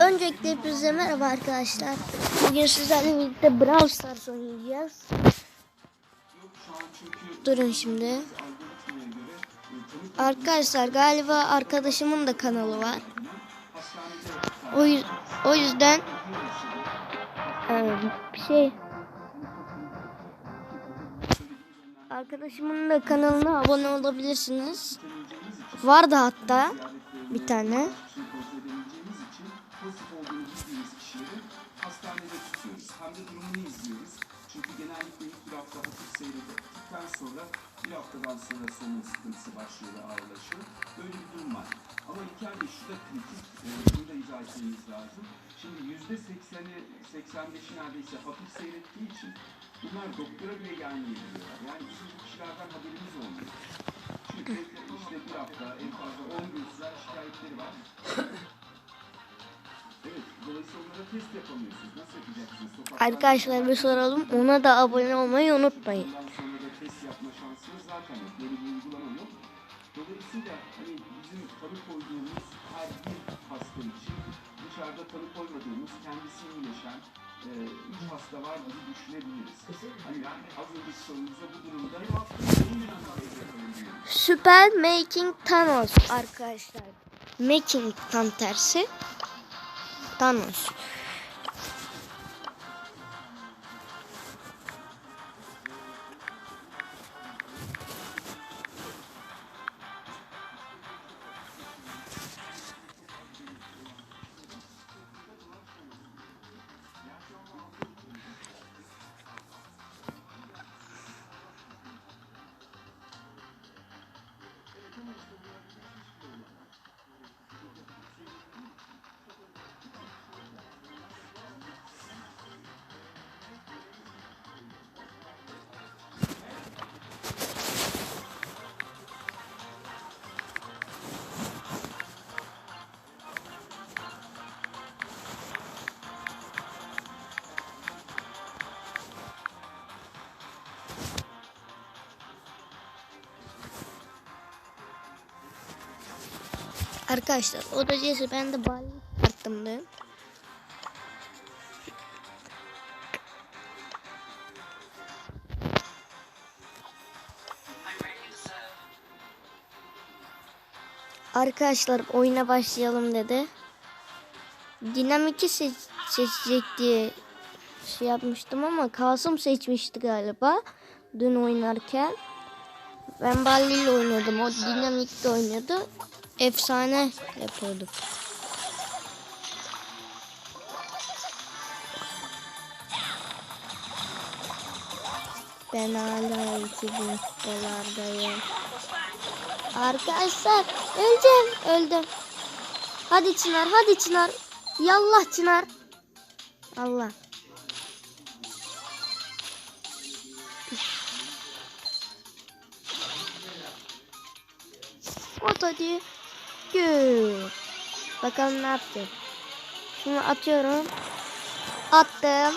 Öncelikle hepinize merhaba arkadaşlar. Bugün sizlerle birlikte Brawl Stars oynayacağız. Durun şimdi. Arkadaşlar galiba arkadaşımın da kanalı var. O, o yüzden bir şey arkadaşımın da kanalına abone olabilirsiniz. Vardı hatta bir tane. Tutuyoruz. Hem de durumunu izliyoruz. Çünkü genellikle ilk bir hafta hafif seyrettikten sonra bir haftadan sonra solunum sıkıntısı başlıyor ve ağırlaşıyor. Böyle bir durum var. Ama İlker Bey şu da kritik. E, bunu da izah etmemiz lazım. Şimdi yüzde sekseni, seksen beşi neredeyse hafif seyrettiği için bunlar doktora bile gelmeyebiliyorlar. Yani bizim bu kişilerden haberimiz olmuyor. Çünkü işte bir hafta, en fazla 10 gün süren şikayetleri var. Arkadaşlar bir soralım. Ona da abone olmayı unutmayın. Dolayısıyla hani bizim tanı koyduğumuz her bir hasta için dışarıda tanı koymadığımız, kendisi iyileşen e, üç hasta var gibi düşünebiliriz. Hani az önceki bu durumda. Süper Making Thanos arkadaşlar. Making tam tersi. Thanos. Arkadaşlar o da cesi ben de bal attım dün. Arkadaşlar oyuna başlayalım dedi. Dinamiki seç seçecek diye şey yapmıştım ama Kasım seçmişti galiba dün oynarken. Ben Balli ile oynuyordum. O dinamikte oynuyordu. Efsane yapıyorduk. Ben hala 2000 dolardayım. Arkadaşlar öleceğim. Öldüm. Hadi Çınar hadi Çınar. Yallah Çınar. Allah. Ot hadi. Bakalım ne yapacak. Şunu atıyorum. Attım.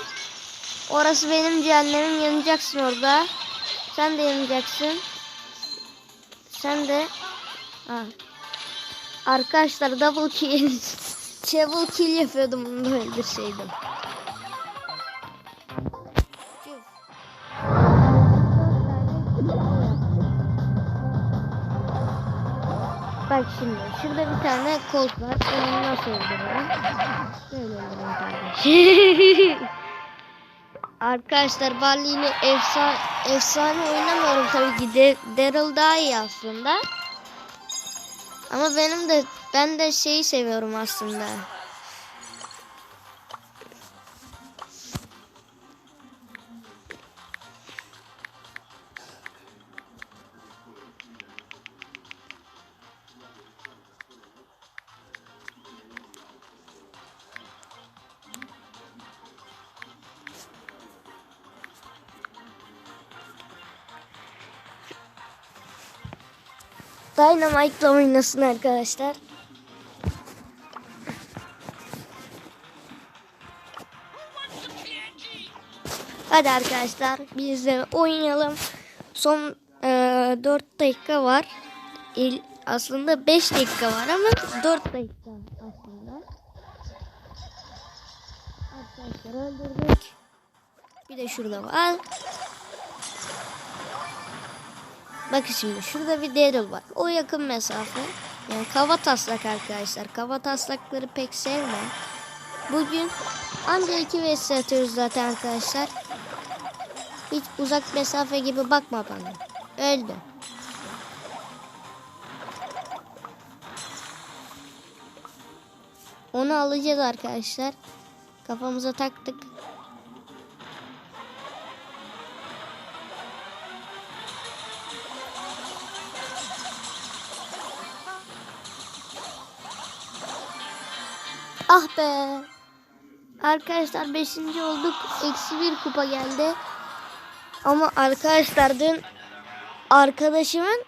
Orası benim cehennemim. Yanacaksın orada. Sen de yanacaksın. Sen de. Ha. Arkadaşlar double kill. Treble kill yapıyordum bunu da öldürseydim. Bak şimdi şurada bir tane kolt var. Onu nasıl öldürürüm? Böyle öldürürüm kardeşim. Arkadaşlar Barley ile efsane, efsane oynamıyorum tabii ki. De, Daryl daha iyi aslında. Ama benim de ben de şeyi seviyorum aslında. Dynamite'la oynasın arkadaşlar. Hadi arkadaşlar biz de oynayalım. Son e, 4 dakika var. İl, aslında 5 dakika var ama 4 dakika aslında. arkadaşlar öldürdük. Bir de şurada var. Bakın şimdi şurada bir Daryl var. O yakın mesafe. Yani kava taslak arkadaşlar. Kava taslakları pek sevmem. Bugün anca 2 vs atıyoruz zaten arkadaşlar. Hiç uzak mesafe gibi bakma bana. Öldü. Onu alacağız arkadaşlar. Kafamıza taktık. Ah be. Arkadaşlar 5. olduk. Eksi bir kupa geldi. Ama arkadaşlar dün arkadaşımın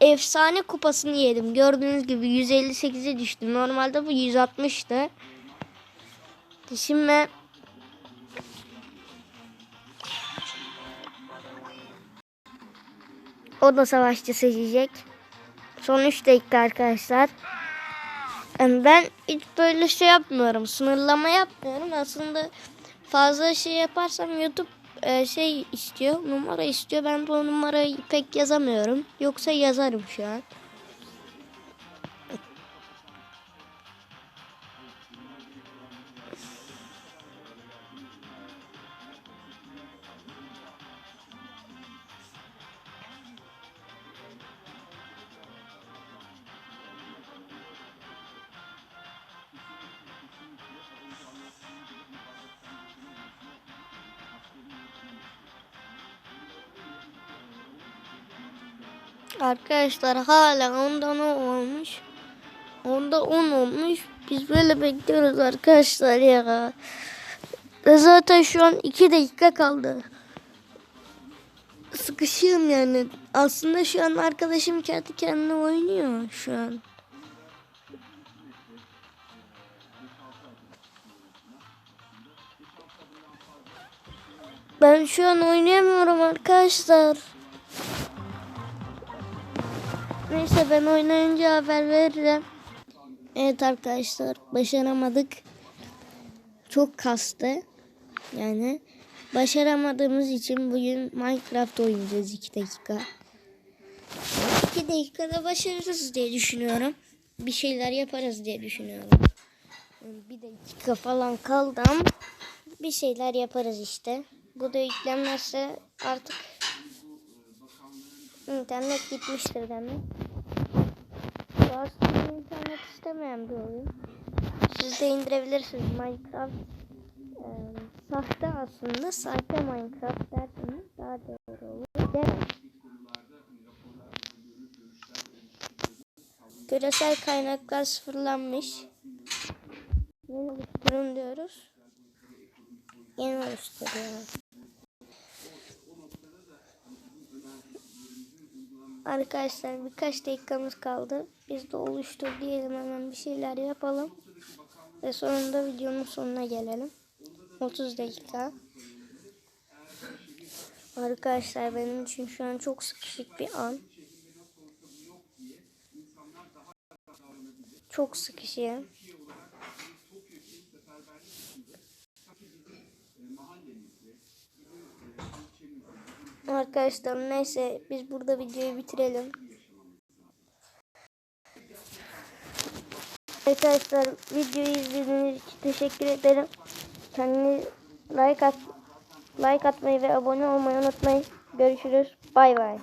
efsane kupasını yedim. Gördüğünüz gibi 158'e düştüm. Normalde bu 160'tı. Şimdi o da savaşçı seçecek. Son 3 dakika arkadaşlar. Yani Ben hiç böyle şey yapmıyorum. Sınırlama yapmıyorum. Aslında fazla şey yaparsam YouTube e, şey istiyor. Numara istiyor. Ben bu numarayı pek yazamıyorum. Yoksa yazarım şu an. Arkadaşlar hala ondan o olmuş. Onda 10 olmuş. Biz böyle bekliyoruz arkadaşlar ya. Zaten şu an 2 dakika kaldı. Sıkışığım yani. Aslında şu an arkadaşım kendi kendine oynuyor şu an. Ben şu an oynayamıyorum arkadaşlar. Neyse ben oynayınca haber veririm. Evet arkadaşlar başaramadık. Çok kastı. Yani başaramadığımız için bugün Minecraft oynayacağız 2 dakika. 2 dakikada başarırız diye düşünüyorum. Bir şeyler yaparız diye düşünüyorum. Bir dakika falan kaldı ama bir şeyler yaparız işte. Bu da yüklenmezse artık internet gitmiştir demek. Bu internet istemeyen bir oyun. Siz de indirebilirsiniz Minecraft. Ee, sahte aslında. Sahte Minecraft derseniz daha doğru olur. Değil? Küresel kaynaklar sıfırlanmış. Yeni oluşturun diyoruz. Yeni oluşturuyoruz. Arkadaşlar birkaç dakikamız kaldı. Biz de oluştur diyelim hemen bir şeyler yapalım. Ve sonunda videonun sonuna gelelim. 30 dakika. Arkadaşlar benim için şu an çok sıkışık bir an. Çok sıkışığım. Arkadaşlar neyse biz burada videoyu bitirelim. Arkadaşlar videoyu izlediğiniz için teşekkür ederim. Kendiniz like at like atmayı ve abone olmayı unutmayın. Görüşürüz. Bay bay.